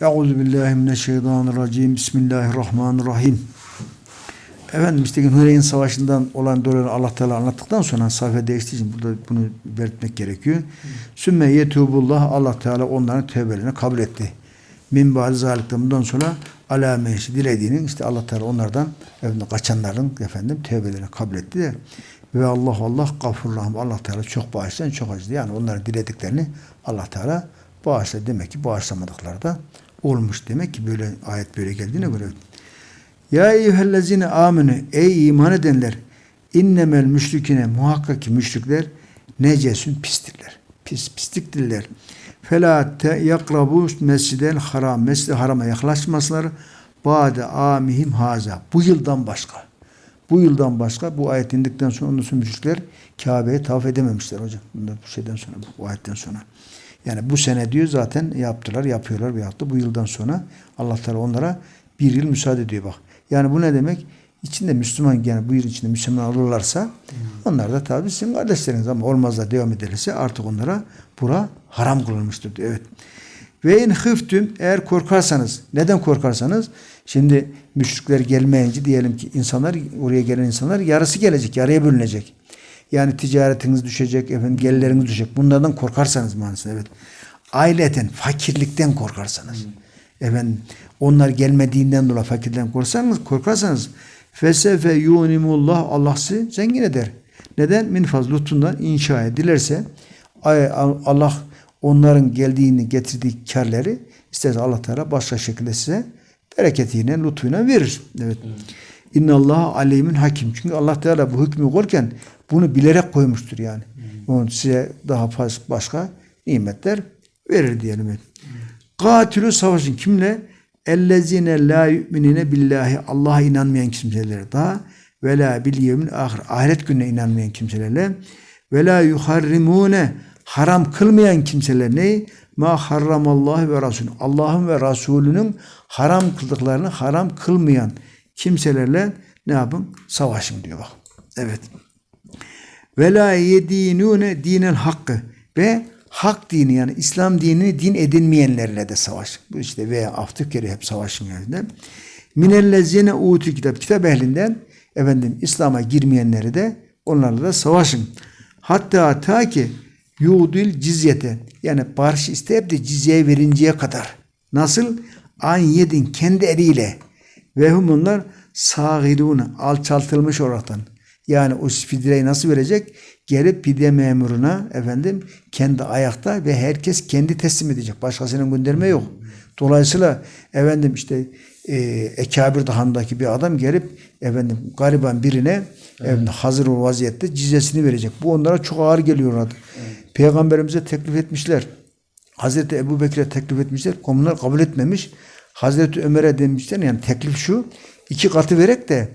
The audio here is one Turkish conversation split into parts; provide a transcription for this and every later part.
Euzu billahi mineşşeytanirracim. Bismillahirrahmanirrahim. Efendim işte Hüneyn Savaşı'ndan olan dolayı Allah Teala anlattıktan sonra sayfa değiştiği için burada bunu belirtmek gerekiyor. Sümme yetubullah Allah Teala onların tövbelerini kabul etti. Min zalikten bundan sonra ala meşi dilediğinin işte Allah Teala onlardan efendim, kaçanların efendim tövbelerini kabul etti de ve Allah Allah gafur rahim Allah Teala çok bağışlayan çok acıdı. Yani onların dilediklerini Allah Teala bağışladı. Demek ki bağışlamadıkları da olmuş. Demek ki böyle ayet böyle geldiğine göre ya eyyühellezine amene ey iman edenler innemel müşrikine muhakkak ki müşrikler necesün pistirler. Pis pisliktirler. Fela te yakrabu mescidel haram. Mescid-i harama yaklaşmasınlar. Bade amihim haza. Bu yıldan başka. Bu yıldan başka bu ayet indikten sonra ondan sonra müşrikler Kabe'ye tavaf edememişler hocam. Bu şeyden sonra bu ayetten sonra. Yani bu sene diyor zaten yaptılar, yapıyorlar ve yaptı. Bu yıldan sonra Allah Teala onlara bir yıl müsaade ediyor bak. Yani bu ne demek? İçinde Müslüman yani bu yıl içinde Müslüman olurlarsa onlar da tabii sizin kardeşleriniz ama olmaz da devam ederse artık onlara bura haram kılınmıştır diyor. Evet. Ve in hıftüm eğer korkarsanız neden korkarsanız şimdi müşrikler gelmeyince diyelim ki insanlar oraya gelen insanlar yarısı gelecek yarıya bölünecek. Yani ticaretiniz düşecek, efendim gelirleriniz düşecek. Bunlardan korkarsanız manasında evet. Aileten, fakirlikten korkarsanız. Efendim onlar gelmediğinden dolayı fakirlikten korkarsanız, korkarsanız fesefe yunimullah Allah sizi zengin eder. Neden? Min faz lütfundan inşa edilerse Allah onların geldiğini getirdiği karları isterse Allah Teala başka şekilde size bereketiyle, lütfuyla verir. Evet. İnna Allah alimin hakim. Çünkü Allah Teala bu hükmü koyarken bunu bilerek koymuştur yani. Onun size daha fazla başka nimetler verir diyelim. Katilü savaşın kimle? Ellezine la yu'minine billahi Allah'a inanmayan kimseler daha ve la bil yevmil ahir ahiret gününe inanmayan kimselerle ve la yuharrimune haram kılmayan kimseler ne? Ma harramallahu ve rasulü. Allah'ın ve Resulünün haram kıldıklarını haram kılmayan kimselerle ne yapın? Savaşın diyor bak. Evet. Ve la yedinune dinel hakkı ve hak dini yani İslam dinini din edinmeyenlerle de savaş. Bu işte veya aftık kere hep savaşın yerinde. Minellezine utu kitap kitap ehlinden efendim İslam'a girmeyenleri de onlarla da savaşın. Hatta ta ki yudil cizyete yani barış isteyip de cizye verinceye kadar. Nasıl? An yedin kendi eliyle ve hum onlar sağirune alçaltılmış olaraktan. Yani o fidyeyi nasıl verecek? Gelip pidye memuruna efendim kendi ayakta ve herkes kendi teslim edecek. Başkasının gönderme yok. Dolayısıyla efendim işte e, Ekabir Dağı'ndaki bir adam gelip efendim gariban birine efendim, hazır o vaziyette cizesini verecek. Bu onlara çok ağır geliyor orada. Peygamberimize teklif etmişler. Hazreti Ebu Bekir'e teklif etmişler. Onlar kabul etmemiş. Hazreti Ömer'e demişler yani teklif şu iki katı verek de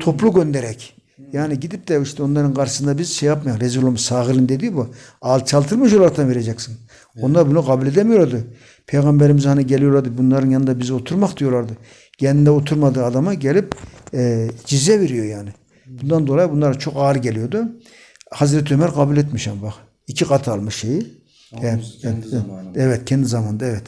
toplu gönderek. Yani gidip de işte onların karşısında biz şey yapmayalım. Rezil olmuş sağırın dediği bu. Alçaltılmış olarak vereceksin. Onlar bunu kabul edemiyorlardı. Peygamberimiz hani geliyorlardı bunların yanında bize oturmak diyorlardı. Yanında oturmadığı adama gelip e, cize veriyor yani. Bundan dolayı bunlar çok ağır geliyordu. Hazreti Ömer kabul etmiş ama bak. iki kat almış şeyi. Evet, kendi evet, zamanında. evet, kendi zamanında evet.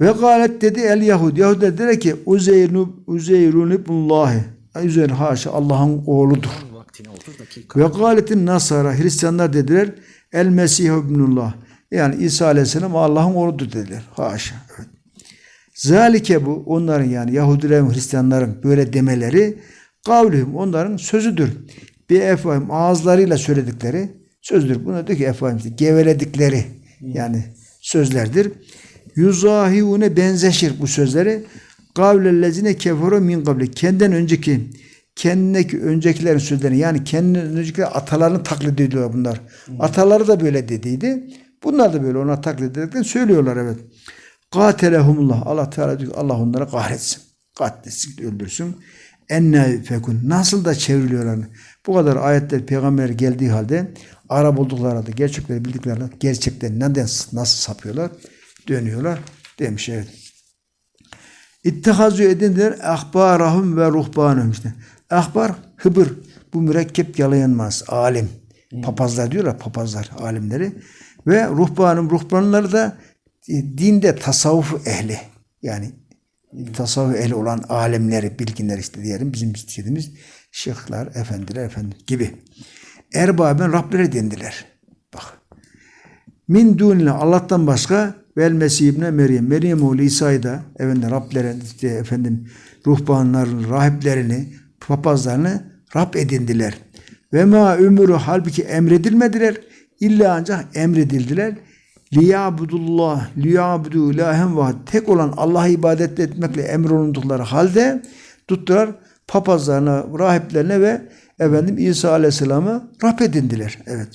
Ve galet dedi el Yahudi. Yahudi dedi ki Uzeyrun Uzeyrun ibnullahi. Üzeyr haşa Allah'ın oğludur. Vaktine 30 dakika. Ve galetin Nasara Hristiyanlar dediler El Mesih ibnullah. Yani İsa Aleyhisselam Allah'ın oğludur dediler. Haşa. Evet. Zalike bu onların yani Yahudilerin Hristiyanların böyle demeleri kavlihim onların sözüdür. Bir efendim ağızlarıyla söyledikleri sözdür. Buna diyor ki işte geveledikleri yani sözlerdir. Yuzahivune benzeşir bu sözleri. Kavlellezine keferu min kabli. Kendinden önceki kendindeki öncekilerin sözlerini yani kendinden önceki atalarını taklit ediyorlar bunlar. Ataları da böyle dediydi. Bunlar da böyle ona taklit ederekten söylüyorlar evet. Katelehumullah. Allah Teala diyor Allah onları kahretsin. Katletsin, öldürsün. Enne fekun. Nasıl da çevriliyorlar. Bu kadar ayetler peygamber geldiği halde Arap oldukları halde gerçekleri bildikleri halde gerçekten neden nasıl sapıyorlar? Dönüyorlar demiş evet. İttihazu edindiler ahbarahum ve ruhbanahum işte. Ahbar hıbır. Bu mürekkep yalayanmaz. Alim. Papazlar diyorlar papazlar alimleri. Ve ruhbanım ruhbanları da e, dinde tasavvuf ehli. Yani tasavvuf eli olan alemleri, bilginler işte diyelim bizim istediğimiz şeyhler, efendiler, efendim gibi. Erbaben Rableri dendiler. Bak. Min dunine Allah'tan başka vel Mesih ibne Meryem. Meryem oğlu İsa'yı da efendim Rablerin işte efendim ruhbanların, rahiplerini, papazlarını Rab edindiler. Ve ma ömrü halbuki emredilmediler. İlla ancak emredildiler. Liyabudullah, liyabudu ilahen vahid. Tek olan Allah'a ibadet etmekle emrolundukları halde tuttular papazlarına, rahiplerine ve efendim İsa Aleyhisselam'ı Rab edindiler. Evet.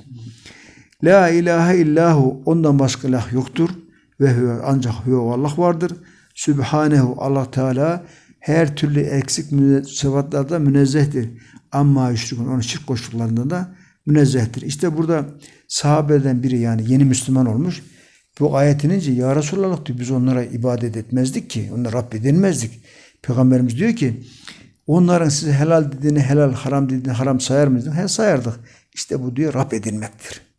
La ilahe illahu ondan başka ilah yoktur ve huve ancak huve Allah vardır. Sübhanehu Allah Teala her türlü eksik sıfatlarda münezzehtir. Amma yüşrikun onun şirk koştuklarında da münezzehtir. İşte burada sahabeden biri yani yeni Müslüman olmuş. Bu ayet inince ya Resulallah diyor biz onlara ibadet etmezdik ki. Onlara Rab edinmezdik. Peygamberimiz diyor ki onların size helal dediğini helal, haram dediğini haram sayar mıydın? He sayardık. İşte bu diyor Rab edinmektir.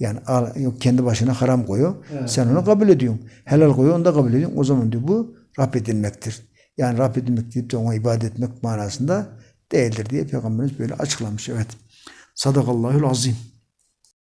Yani al, yok kendi başına haram koyuyor. Sen onu kabul ediyorsun. Helal koyuyor onu da kabul ediyorsun. O zaman diyor bu Rab edinmektir. Yani Rab edinmek deyip de ona ibadet etmek manasında değildir diye Peygamberimiz böyle açıklamış. Evet. Sadakallahül azim.